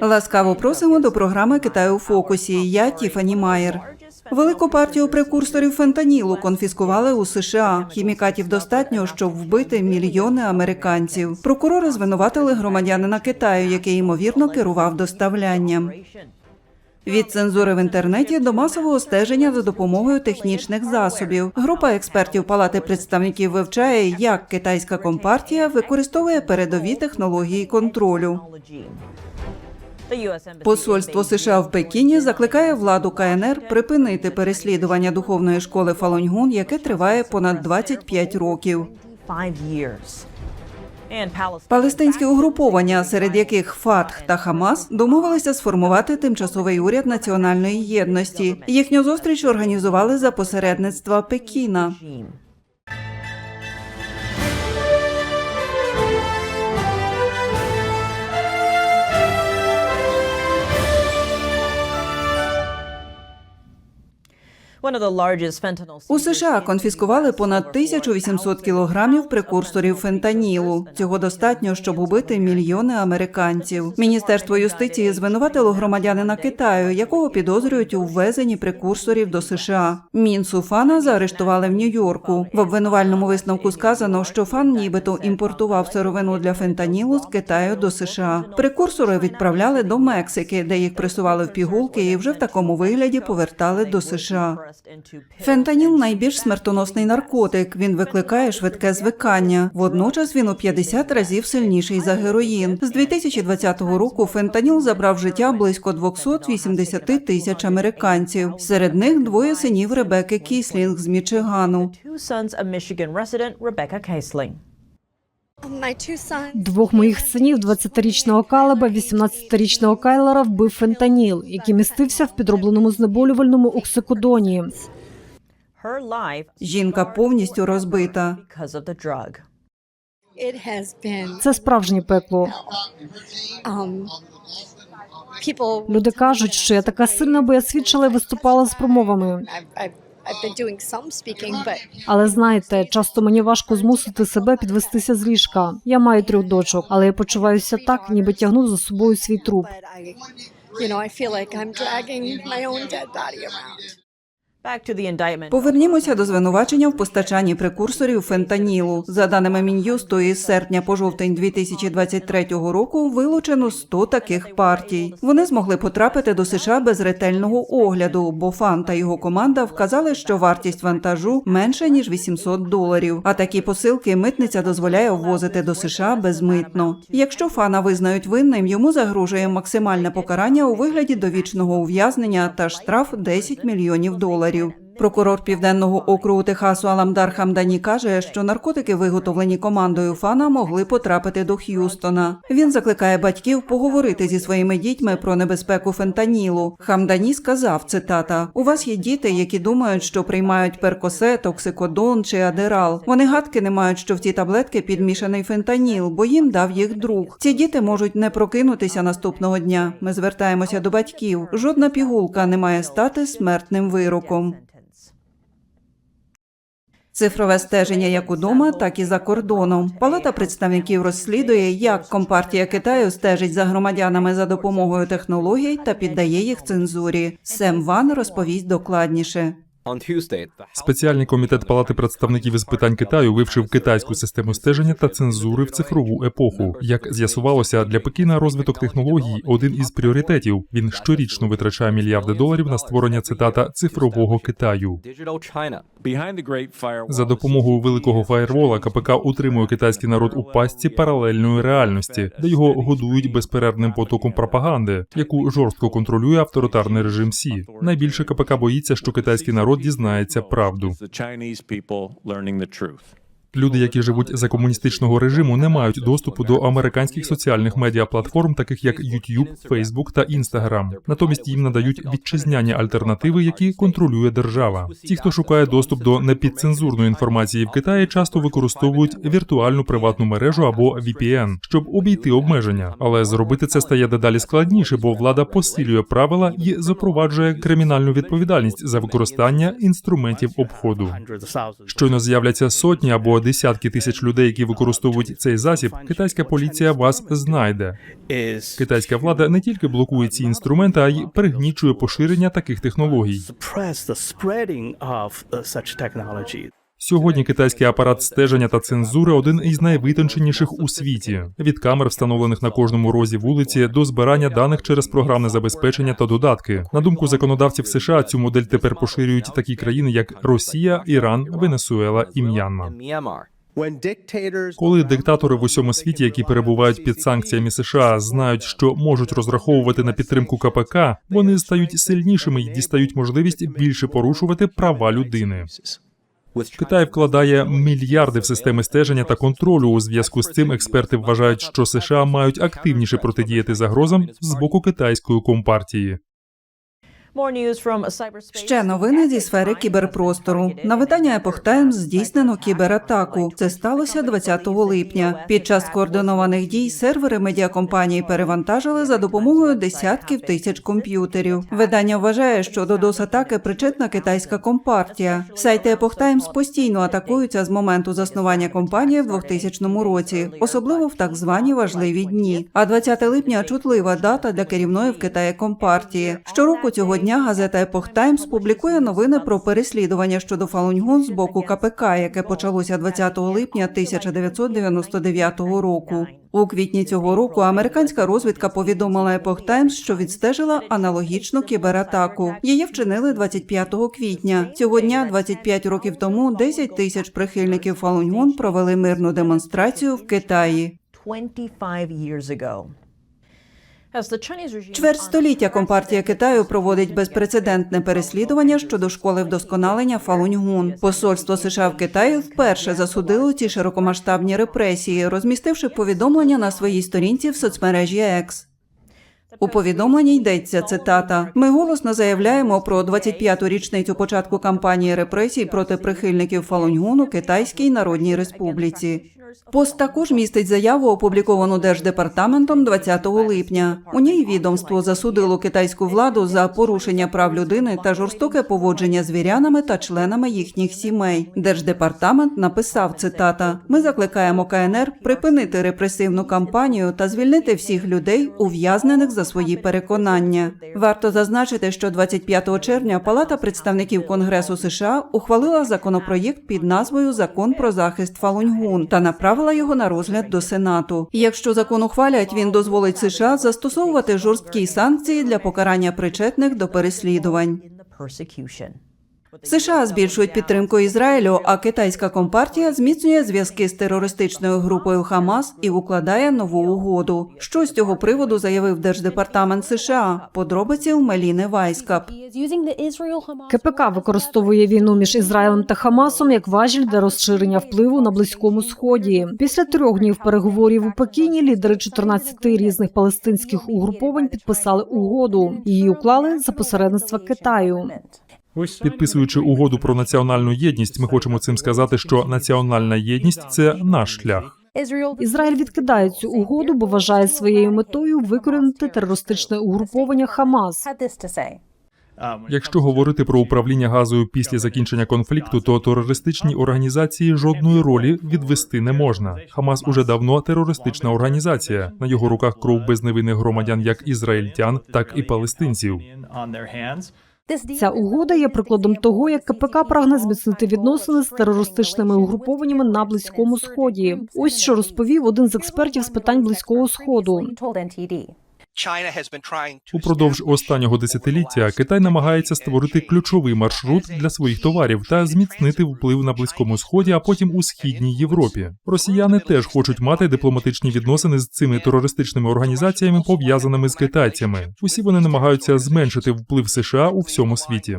Ласкаво просимо до програми Китай у фокусі. Я Тіфані Майер. Велику партію прекурсорів фентанілу конфіскували у США. Хімікатів достатньо, щоб вбити мільйони американців. Прокурори звинуватили громадянина Китаю, який ймовірно керував доставлянням. Від цензури в інтернеті до масового стеження за допомогою технічних засобів. Група експертів Палати представників вивчає, як китайська компартія використовує передові технології контролю. Посольство США в Пекіні закликає владу КНР припинити переслідування духовної школи Фалуньгун, яке триває понад 25 років. Палестинські угруповання, серед яких Фатх та Хамас, домовилися сформувати тимчасовий уряд національної єдності. Їхню зустріч організували за посередництва Пекіна. У США конфіскували понад 1800 кілограмів прекурсорів фентанілу. Цього достатньо, щоб убити мільйони американців. Міністерство юстиції звинуватило громадянина Китаю, якого підозрюють у ввезенні прекурсорів до США. Мінсу Фана заарештували в Нью-Йорку. В обвинувальному висновку сказано, що Фан нібито імпортував сировину для фентанілу з Китаю до США. Прекурсори відправляли до Мексики, де їх пресували в пігулки і вже в такому вигляді повертали до США. Фентаніл найбільш смертоносний наркотик. Він викликає швидке звикання. Водночас він у 50 разів сильніший за героїн. З 2020 року фентаніл забрав життя близько 280 тисяч американців. Серед них двоє синів Ребекки Кіслінг з Мічигану. Двох моїх синів, 20-річного Калеба, 18-річного Кайлера, вбив фентаніл, який містився в підробленому знеболювальному оксикодоні. Жінка повністю розбита. Це справжнє пекло. Um. Люди кажуть, що я така сильна, бо я свідчила і виступала з промовами. I've, I've, I've been doing some speaking, but Але знаєте, часто мені важко змусити себе підвестися з ліжка. Я маю трьох дочок, але я почуваюся так, ніби тягну за собою свій труп. you know, I feel like I'm dragging my own dead body around. Повернімося до звинувачення в постачанні прекурсорів фентанілу. За даними Мін'юсту, із серпня по жовтень 2023 року вилучено 100 таких партій. Вони змогли потрапити до США без ретельного огляду, бо Фан та його команда вказали, що вартість вантажу менше ніж 800 доларів. А такі посилки митниця дозволяє ввозити до США безмитно. Якщо фана визнають винним, йому загрожує максимальне покарання у вигляді довічного ув'язнення та штраф 10 мільйонів доларів. you. Прокурор південного округу Техасу Аламдар Хамдані каже, що наркотики, виготовлені командою Фана, могли потрапити до Х'юстона. Він закликає батьків поговорити зі своїми дітьми про небезпеку фентанілу. Хамдані сказав: цитата: У вас є діти, які думають, що приймають перкосет, оксикодон чи адерал. Вони гадки не мають, що в ці таблетки підмішаний фентаніл, бо їм дав їх друг. Ці діти можуть не прокинутися наступного дня. Ми звертаємося до батьків. Жодна пігулка не має стати смертним вироком. Цифрове стеження як удома, так і за кордоном. Палата представників розслідує, як компартія Китаю стежить за громадянами за допомогою технологій та піддає їх цензурі. Сем Ван розповість докладніше. Спеціальний комітет Палати представників із питань Китаю вивчив китайську систему стеження та цензури в цифрову епоху. Як з'ясувалося, для Пекіна розвиток технологій один із пріоритетів. Він щорічно витрачає мільярди доларів на створення цитата цифрового Китаю. За допомогою великого фаєрвола КПК утримує китайський народ у пастці паралельної реальності, де його годують безперервним потоком пропаганди, яку жорстко контролює авторитарний режим Сі. Найбільше КПК боїться, що китайський народ дізнається правду. Люди, які живуть за комуністичного режиму, не мають доступу до американських соціальних медіаплатформ, таких як YouTube, Facebook та Instagram. Натомість їм надають вітчизняні альтернативи, які контролює держава. Ті, хто шукає доступ до непідцензурної інформації в Китаї, часто використовують віртуальну приватну мережу або VPN, щоб обійти обмеження. Але зробити це стає дедалі складніше, бо влада посилює правила і запроваджує кримінальну відповідальність за використання інструментів обходу. Щойно з'являться сотні або десятки тисяч людей, які використовують цей засіб, китайська поліція вас знайде. Китайська влада не тільки блокує ці інструменти, а й пригнічує поширення таких технологій. Сьогодні китайський апарат стеження та цензури один із найвитонченіших у світі. Від камер, встановлених на кожному розі вулиці, до збирання даних через програмне забезпечення та додатки. На думку законодавців США, цю модель тепер поширюють такі країни, як Росія, Іран, Венесуела і М'янма. Коли диктатори в усьому світі, які перебувають під санкціями США, знають, що можуть розраховувати на підтримку КПК, вони стають сильнішими і дістають можливість більше порушувати права людини. Китай вкладає мільярди в системи стеження та контролю. У зв'язку з цим експерти вважають, що США мають активніше протидіяти загрозам з боку китайської компартії. Ще новини зі сфери кіберпростору. На видання Epoch Times здійснено кібератаку. Це сталося 20 липня. Під час координованих дій сервери медіакомпанії перевантажили за допомогою десятків тисяч комп'ютерів. Видання вважає, що до DOS-атаки причетна китайська компартія. Сайти Epoch Times постійно атакуються з моменту заснування компанії в 2000 році, особливо в так звані важливі дні. А 20 липня чутлива дата для керівної в Китаї компартії. Щороку цього дня газета Epoch Times публікує новини про переслідування щодо Фалуньгун з боку КПК, яке почалося 20 липня 1999 року. У квітні цього року американська розвідка повідомила Epoch Times, що відстежила аналогічну кібератаку. Її вчинили 25 квітня. Цього дня, 25 років тому, 10 тисяч прихильників Фалуньгун провели мирну демонстрацію в Китаї. 25 years ago. Чверть століття компартія Китаю проводить безпрецедентне переслідування щодо школи вдосконалення Фалуньгун. Посольство США в Китаї вперше засудило ці широкомасштабні репресії, розмістивши повідомлення на своїй сторінці в соцмережі X. У повідомленні йдеться цитата: Ми голосно заявляємо про 25-ту річницю початку кампанії репресій проти прихильників Фалуньгун у Китайській Народній Республіці. Пост також містить заяву, опубліковану держдепартаментом 20 липня. У ній відомство засудило китайську владу за порушення прав людини та жорстоке поводження з вірянами та членами їхніх сімей. Держдепартамент написав цитата: Ми закликаємо КНР припинити репресивну кампанію та звільнити всіх людей, ув'язнених за свої переконання. Варто зазначити, що 25 червня Палата представників Конгресу США ухвалила законопроєкт під назвою Закон про захист Фалуньгун та направила його на розгляд до Сенату. Якщо закон ухвалять, він дозволить США застосовувати жорсткі санкції для покарання причетних до переслідувань. США збільшують підтримку Ізраїлю, а китайська компартія зміцнює зв'язки з терористичною групою Хамас і укладає нову угоду. Що з цього приводу заявив держдепартамент США? Подробиці у Меліни Вайскап. КПК використовує війну між Ізраїлем та Хамасом як важіль для розширення впливу на близькому сході. Після трьох днів переговорів у Пекіні лідери 14 різних палестинських угруповань підписали угоду. Її уклали за посередництва Китаю. Підписуючи угоду про національну єдність, ми хочемо цим сказати, що національна єдність це наш шлях. Ізраїль відкидає цю угоду, бо вважає своєю метою викорінити терористичне угруповання Хамас. Якщо говорити про управління газою після закінчення конфлікту, то терористичні організації жодної ролі відвести не можна. Хамас уже давно терористична організація. На його руках кров безневинних громадян, як ізраїльтян, так і палестинців. Ця угода є прикладом того, як КПК прагне зміцнити відносини з терористичними угрупованнями на близькому сході. Ось що розповів один з експертів з питань близького сходу. Упродовж останнього десятиліття Китай намагається створити ключовий маршрут для своїх товарів та зміцнити вплив на близькому сході, а потім у східній Європі. Росіяни теж хочуть мати дипломатичні відносини з цими терористичними організаціями, пов'язаними з китайцями. Усі вони намагаються зменшити вплив США у всьому світі.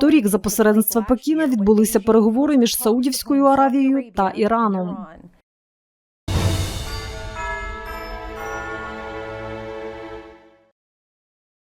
Торік за посередництва Пекіна відбулися переговори між Саудівською Аравією та Іраном.